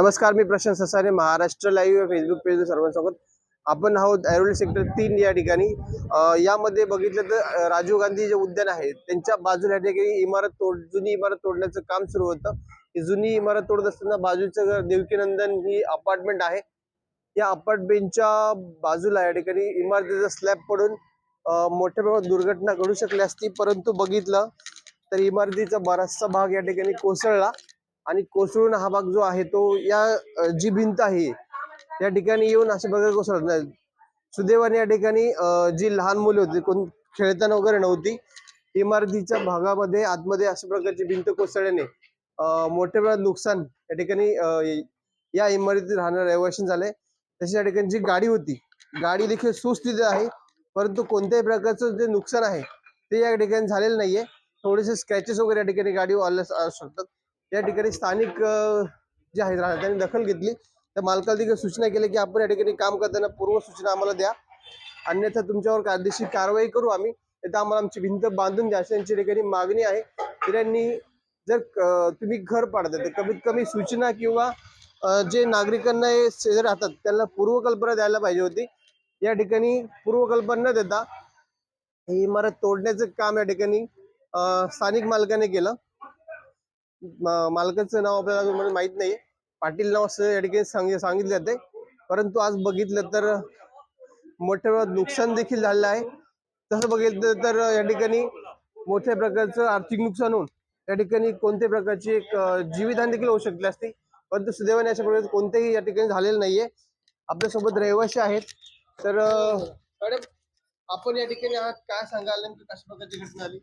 नमस्कार मी Prashant Sasare Maharashtra live Facebook page सर्वांसोबत आपण आहोत ऐरोली सेक्टर तीन या ठिकाणी. यामध्ये बघितलं तर राजीव गांधी जे उद्यान आहे त्यांच्या बाजूला या ठिकाणी इमारत तोड जुनी इमारत तोडण्याचं काम सुरू होतं. ही जुनी इमारत तोडत असताना बाजूचं देवकीनंदन ही अपार्टमेंट आहे. या अपार्टमेंटच्या बाजूला या ठिकाणी इमारतीचा स्लॅब पडून मोठ्या प्रमाणात दुर्घटना घडू शकली असती परंतु बघितलं तर इमारतीचा बराचसा भाग या ठिकाणी कोसळला. आणि कोसळून हा भाग जो आहे तो या जी भिंत आहे या ठिकाणी येऊन अशा प्रकारे कोसळत नाही सुदैवाने या ठिकाणी जी लहान मुले होती कोण खेळताना वगैरे नव्हती इमारतीच्या भागामध्ये आतमध्ये अशा प्रकारची भिंत कोसळल्याने मोठ्या प्रमाणात नुकसान या ठिकाणी या इमारतीत राहणाऱ्या रहिवाशी झाले. तसेच या ठिकाणी जी गाडी होती गाडी देखील सुस्थितीत आहे परंतु कोणत्याही प्रकारचं जे नुकसान आहे ते या ठिकाणी झालेलं नाहीये. थोडेसे स्क्रॅचेस वगैरे या ठिकाणी गाडी आल्या असू शकतात. या ठिकाणी स्थानिक जे आहेत राहतात त्यांनी दखल घेतली. तर मालकाला देखील सूचना केली की आपण या ठिकाणी काम करताना पूर्व सूचना आम्हाला द्या. अन्यथा तुमच्यावर कायदेशीर कारवाई करू आम्ही. तर आम्हाला आमची भिंत बांधून द्या अशी ठिकाणी मागणी आहे. त्यांनी जर तुम्ही घर पाडता तर कमीत कमी सूचना किंवा जे नागरिकांना हे शेजारी राहतात त्यांना पूर्वकल्पना द्यायला पाहिजे होती. या ठिकाणी पूर्वकल्पना न देता ही इमारत तोडण्याचं काम या ठिकाणी स्थानिक मालकाने केलं. मालकाचं नाव आपल्याला अजून मला माहीत पाटील नाव असं या ठिकाणी सांग सांगितलं जाते परंतु आज बघितलं तर मोठ्या प्रमाणात नुकसान देखील झालेलं आहे. तसं बघितलं तर या ठिकाणी मोठ्या प्रकारचं आर्थिक नुकसान होऊन या ठिकाणी कोणत्याही प्रकारची एक अ, जीवितहानी देखील होऊ शकली असती. परंतु सुदैवाने अशा प्रकारचं कोणतेही या ठिकाणी झालेलं नाहीये. आपल्यासोबत रहिवासी आहेत. तर मॅडम आपण या ठिकाणी आहात. काय सांगाल नेमकं? कशा प्रकारची घटना आली?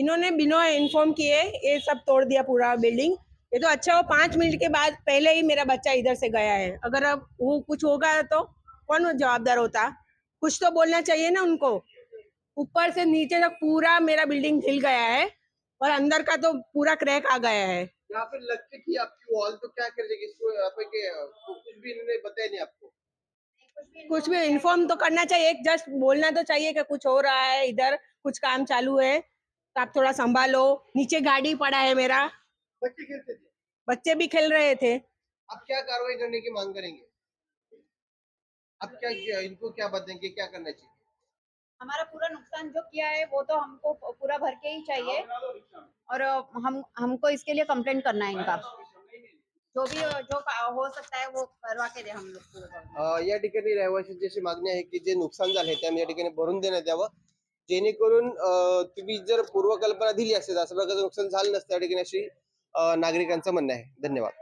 इन्होंने बिना इन्फॉर्म किए ये सब तोड़ दिया पूरा बिल्डिंग ये तो अच्छा हो पाँच मिनट के बाद पहले ही मेरा बच्चा इधर से गया है। अगर अब वो कुछ होगा तो कौन जवाबदार होता? कुछ तो बोलना चाहिए ना उनको। ऊपर से नीचे तक पूरा मेरा बिल्डिंग हिल गया है और अंदर का तो पूरा क्रैक आ गया है। यहाँ पे लग के आपकी वॉल तो क्या कर देगी कुछ भी इन्होंने बताया नहीं आपको? कुछ भी इन्फॉर्म तो करना चाहिए एक जस्ट बोलना तो चाहिए कि कुछ हो रहा है इधर कुछ काम चालू है। तो आप थोड़ा संभालो। नीचे गाड़ी पड़ा है मेरा। बच्चे खेलते थे? बच्चे भी खेल रहे थे। आप क्या कार्रवाई करने की मांग करेंगे? आप क्या इनको क्या बताएँगे क्या करना चाहिए? हमारा पूरा नुकसान जो किया है वो तो हमको पूरा भर के ही चाहिए। और हम हमको इसके लिए कंप्लेंट करना है इनका। जो भी जो हो सकता है वो करवा के दे हम लोग या ठिकाणी रहिवाशांची अशी मागणी आहे की जे नुकसान झाले ते या ठिकाणी भरून देण्यात यावं. जेणेकरून तुम्ही जर पूर्वकल्पना दिली असेल असं प्रकारचं नुकसान झालं नसतं या ठिकाणी अशी नागरिकांचं म्हणणं आहे. धन्यवाद.